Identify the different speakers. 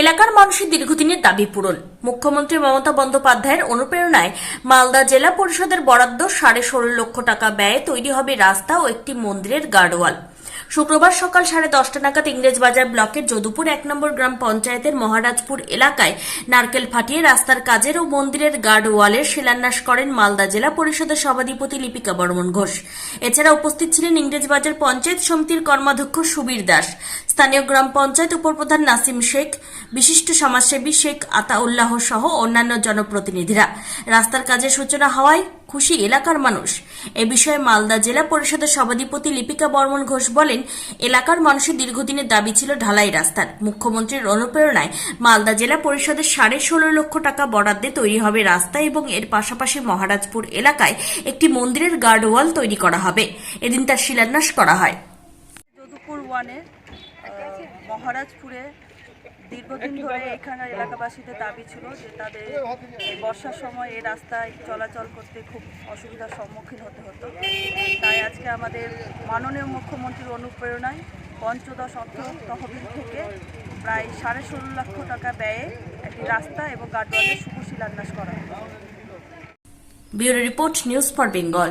Speaker 1: এলাকার মানুষের দীর্ঘদিনের দাবি পূরণ। মুখ্যমন্ত্রী মমতা বন্দ্যোপাধ্যায়ের অনুপ্রেরণায় মালদা জেলা পরিষদের বরাদ্দ সাড়ে ষোলো লক্ষ টাকা ব্যয়ে তৈরি হবে রাস্তা ও একটি মন্দিরের গার্ডওয়াল। শুক্রবার সকাল সাড়ে দশটা নাগাদ ইংরেজবাজার ব্লকের যদুপুর এক নম্বর গ্রাম পঞ্চায়েতের মহারাজপুর এলাকায় নারকেল ফাটিয়ে রাস্তার কাজের ও মন্দিরের গার্ড ওয়ালের শিলান্যাস করেন মালদা জেলা পরিষদের সভাধিপতি লিপিকা বর্মন ঘোষ। এছাড়া উপস্থিত ছিলেন ইংরেজবাজার পঞ্চায়েত সমিতির কর্মাধ্যক্ষ সুবীর দাস। স্থানীয় গ্রাম পঞ্চায়েত উপপ্রধান নাসিম শেখ, বিশিষ্ট সমাজসেবী শেখ আতাউল্লাহ সহ অন্যান্য জনপ্রতিনিধিরা। রাস্তার কাজের সূচনা হওয়ায় খুশি এলাকার মানুষ। এ বিষয়ে মালদা জেলা পরিষদের সভাধিপতি লিপিকা বর্মন ঘোষ বলেন, এলাকার মানুষের দীর্ঘদিনের দাবি ছিল ঢালাই রাস্তার। মুখ্যমন্ত্রীর অনুপ্রেরণায় মালদা জেলা পরিষদের সাড়ে ষোলো লক্ষ টাকা বরাদ্দে তৈরি হবে রাস্তা এবং এর পাশাপাশি মহারাজপুর এলাকায় একটি মন্দিরের গার্ড ওয়াল তৈরি করা হবে। এদিন তার শিলান্যাস করা হয়।
Speaker 2: মহারাজপুরে দীর্ঘদিন ধরে এখানের এলাকাবাসীদের দাবি ছিল যে তাদের বর্ষার সময় এই রাস্তায় চলাচল করতে খুব অসুবিধার সম্মুখীন হতে হতো। তাই আজকে আমাদের মাননীয় মুখ্যমন্ত্রীর অনুপ্রেরণায় পঞ্চদশ অর্থ তহবিল থেকে প্রায় সাড়ে ষোলো লক্ষ টাকা ব্যয়ে একটি রাস্তা এবং গার্ডওয়ালের শুভ শিলান্যাস করা হয়
Speaker 1: bureau report news for Bengal.